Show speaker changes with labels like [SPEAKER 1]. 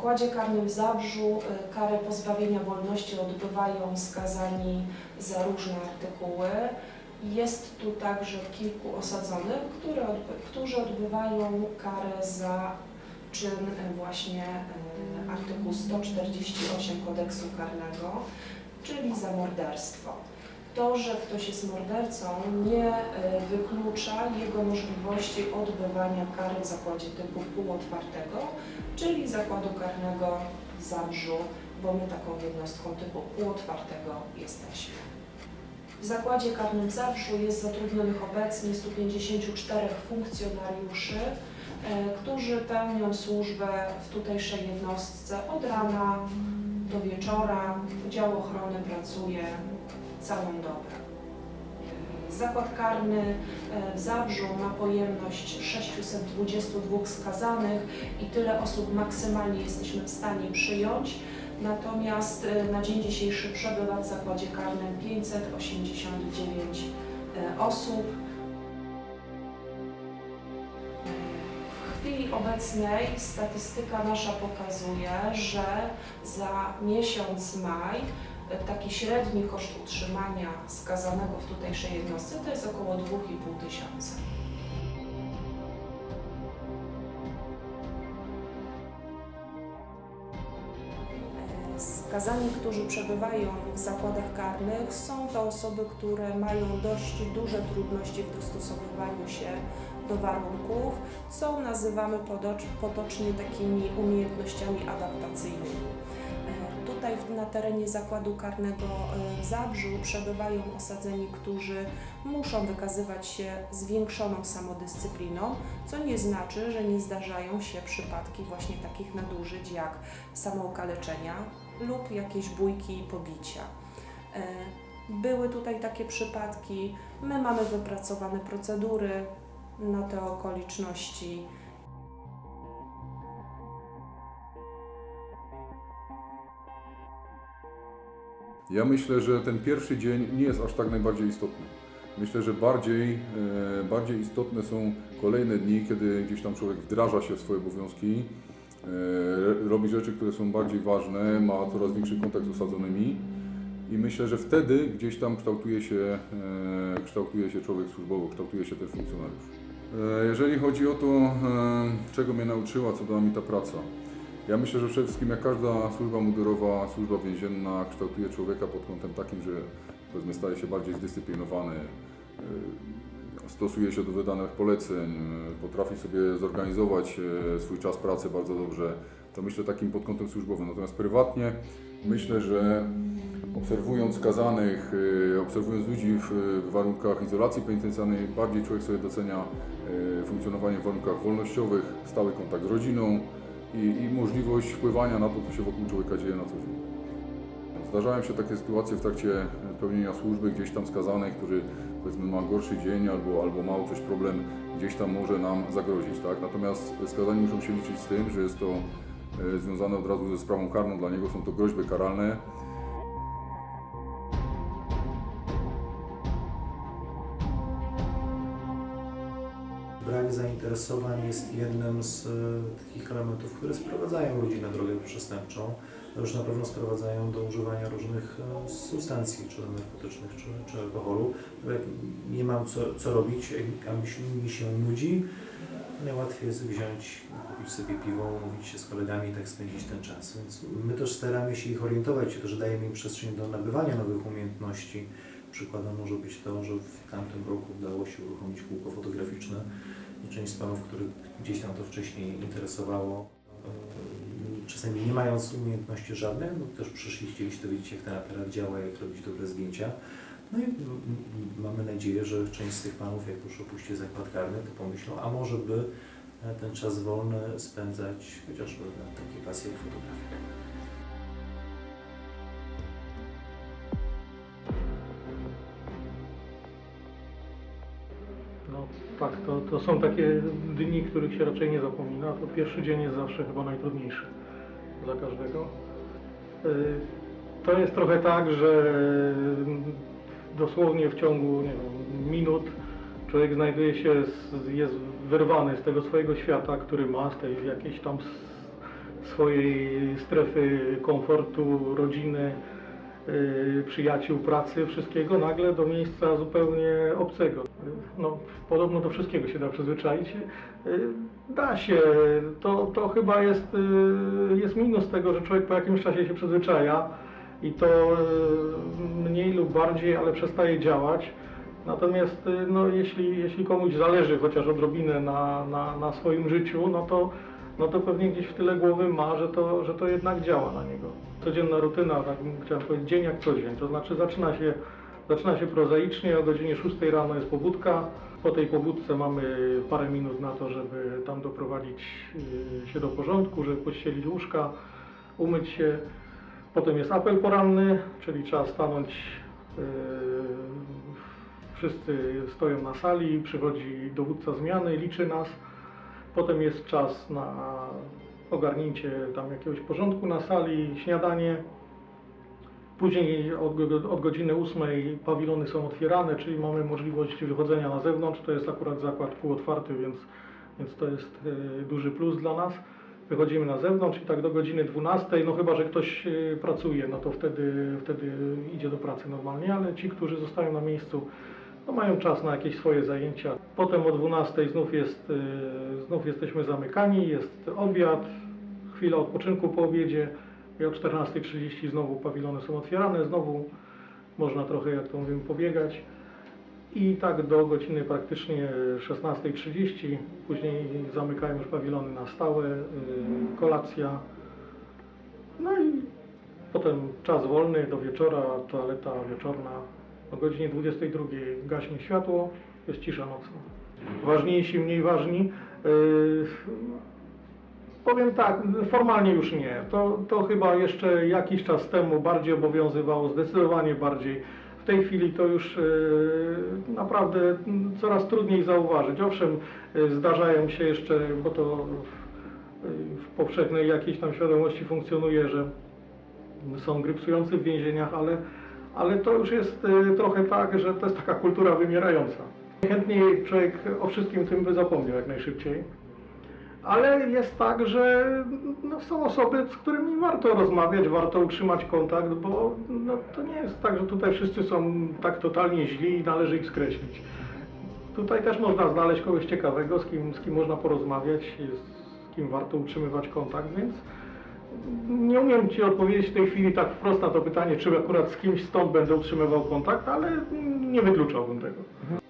[SPEAKER 1] zakładzie karnym w Zabrzu y, karę pozbawienia wolności odbywają skazani za różne artykuły. Jest tu także kilku osadzonych, które którzy odbywają karę za czyn y, właśnie y, artykuł 148 kodeksu karnego, czyli za morderstwo. To, że ktoś jest mordercą, nie y, wyklucza jego możliwości odbywania kary w zakładzie typu półotwartego, czyli zakładu karnego w Zabrzu, bo my taką jednostką typu półotwartego jesteśmy. W zakładzie karnym w Zabrzu jest zatrudnionych obecnie 154 funkcjonariuszy, e, którzy pełnią służbę w tutejszej jednostce od rana do wieczora. Dział ochrony pracuje całą dobę. Zakład karny e, w Zabrzu ma pojemność 622 skazanych i tyle osób maksymalnie jesteśmy w stanie przyjąć. Natomiast e, na dzień dzisiejszy przebywa w zakładzie karnym 589 e, osób. W chwili obecnej statystyka nasza pokazuje, że za miesiąc maj taki średni koszt utrzymania skazanego w tutejszej jednostce to jest około 2,5 tysiąca. Skazani, którzy przebywają w zakładach karnych, są to osoby, które mają dość duże trudności w dostosowywaniu się do warunków, co nazywamy potocznie takimi umiejętnościami adaptacyjnymi. Tutaj na terenie zakładu karnego e, w Zabrzu przebywają osadzeni, którzy muszą wykazywać się zwiększoną samodyscypliną, co nie znaczy, że nie zdarzają się przypadki właśnie takich nadużyć jak samookaleczenia lub jakieś bójki i pobicia. E, Były tutaj takie przypadki, my mamy wypracowane procedury na te okoliczności.
[SPEAKER 2] Ja myślę, że ten pierwszy dzień nie jest aż tak najbardziej istotny. Myślę, że bardziej, e, bardziej istotne są kolejne dni, kiedy gdzieś tam człowiek wdraża się w swoje obowiązki, e, robi rzeczy, które są bardziej ważne, ma coraz większy kontakt z osadzonymi i myślę, że wtedy gdzieś tam kształtuje się, e, kształtuje się człowiek służbowo, kształtuje się też funkcjonariusz. Jeżeli chodzi o to, czego mnie nauczyła, co dała mi ta praca, ja myślę, że przede wszystkim jak każda służba mundurowa, służba więzienna kształtuje człowieka pod kątem takim, że powiedzmy staje się bardziej zdyscyplinowany, y, stosuje się do wydanych poleceń, y, potrafi sobie zorganizować y, swój czas pracy bardzo dobrze. To myślę takim pod kątem służbowym. Natomiast prywatnie myślę, że obserwując skazanych, obserwując ludzi w, warunkach izolacji penitencjarnej, bardziej człowiek sobie docenia funkcjonowanie w warunkach wolnościowych, stały kontakt z rodziną, i, i możliwość wpływania na to, co się wokół człowieka dzieje na co dzień. Zdarzają się takie sytuacje w trakcie pełnienia służby, gdzieś tam skazany, który powiedzmy ma gorszy dzień albo, albo ma coś problem, gdzieś tam może nam zagrozić, tak? Natomiast skazani muszą się liczyć z tym, że jest to e, związane od razu ze sprawą karną, dla niego są to groźby karalne.
[SPEAKER 3] Brak zainteresowań jest jednym z e, takich elementów, które sprowadzają ludzi na drogę przestępczą. No Już na pewno sprowadzają do używania różnych e, substancji, czy narkotycznych, czy, czy alkoholu. Nie mam co, co robić, a mi, się- nudzi, najłatwiej jest wziąć, kupić sobie piwo, umówić się z kolegami i tak spędzić ten czas. Więc my też staramy się ich orientować, to, że dajemy im przestrzeń do nabywania nowych umiejętności. Przykładem może być to, że w tamtym roku udało się uruchomić kółko fotograficzne i część z panów, których gdzieś tam to wcześniej interesowało, e, czasami nie mając umiejętności żadnych, no też przyszli, chcieli się dowiedzieć jak ten aparat działa, jak robić dobre zdjęcia. No i mamy nadzieję, że część z tych panów, jak już opuści zakład karny, to pomyślą, a może by e, ten czas wolny spędzać chociażby na takiej pasji jak fotografia.
[SPEAKER 4] Tak, to, to są takie dni, których się raczej nie zapomina. To pierwszy dzień jest zawsze chyba najtrudniejszy dla każdego. Y, To jest trochę tak, że dosłownie w ciągu wiem, minut człowiek znajduje się, jest wyrwany z tego swojego świata, który ma, z tej jakiejś tam swojej strefy komfortu, rodziny, przyjaciół, pracy, wszystkiego nagle do miejsca zupełnie obcego. No, podobno do wszystkiego się da przyzwyczaić. Y, Da się. To, to chyba jest, y, jest minus tego, że człowiek po jakimś czasie się przyzwyczaja i to y, mniej lub bardziej, ale przestaje działać. Natomiast y, no, jeśli, jeśli komuś zależy chociaż odrobinę na, na, na swoim życiu, no to, no to pewnie gdzieś w tyle głowy ma, że to, że to jednak działa na niego. Codzienna rutyna, tak chciałem powiedzieć, dzień jak co dzień. To znaczy zaczyna się, zaczyna się prozaicznie, o godzinie 6 rano jest pobudka. Po tej pobudce mamy parę minut na to, żeby tam doprowadzić y, się do porządku, żeby pościelić łóżka, umyć się. Potem jest apel poranny, czyli trzeba stanąć. y, Wszyscy stoją na sali, przychodzi dowódca zmiany, liczy nas. Potem jest czas na ogarnięcie tam jakiegoś porządku na sali, śniadanie. Później od, od godziny 8 pawilony są otwierane, czyli mamy możliwość wychodzenia na zewnątrz. To jest akurat zakład półotwarty, więc, więc to jest e, duży plus dla nas. Wychodzimy na zewnątrz i tak do godziny 12, no chyba, że ktoś e, pracuje, no to wtedy, wtedy idzie do pracy normalnie, ale ci, którzy zostają na miejscu, no mają czas na jakieś swoje zajęcia. Potem o 12 znów, jest, e, znów jesteśmy zamykani, jest obiad, chwila odpoczynku po obiedzie i o 14.30 znowu pawilony są otwierane, znowu można trochę, jak to mówimy, pobiegać. I tak do godziny praktycznie 16.30, później zamykają już pawilony na stałe, y, kolacja. No i potem czas wolny do wieczora, toaleta wieczorna. O godzinie 22.00 gaśnie światło, jest cisza nocna. Ważniejsi, mniej ważni. y, Powiem tak, formalnie już nie. To, to chyba jeszcze jakiś czas temu bardziej obowiązywało, zdecydowanie bardziej. W tej chwili to już e, naprawdę coraz trudniej zauważyć. Owszem, e, zdarzają się jeszcze, bo to w, w powszechnej jakiejś tam świadomości funkcjonuje, że są grypsujący w więzieniach, ale, ale to już jest e, trochę tak, że to jest taka kultura wymierająca. Chętniej człowiek o wszystkim tym by zapomniał jak najszybciej. Ale jest tak, że no, są osoby, z którymi warto rozmawiać, warto utrzymać kontakt, bo no, to nie jest tak, że tutaj wszyscy są tak totalnie źli i należy ich skreślić. Tutaj też można znaleźć kogoś ciekawego, z kim, z kim można porozmawiać, z kim warto utrzymywać kontakt, więc nie umiem Ci odpowiedzieć w tej chwili tak wprost na to pytanie, czy akurat z kimś stąd będę utrzymywał kontakt, ale nie wykluczałbym tego. Mhm.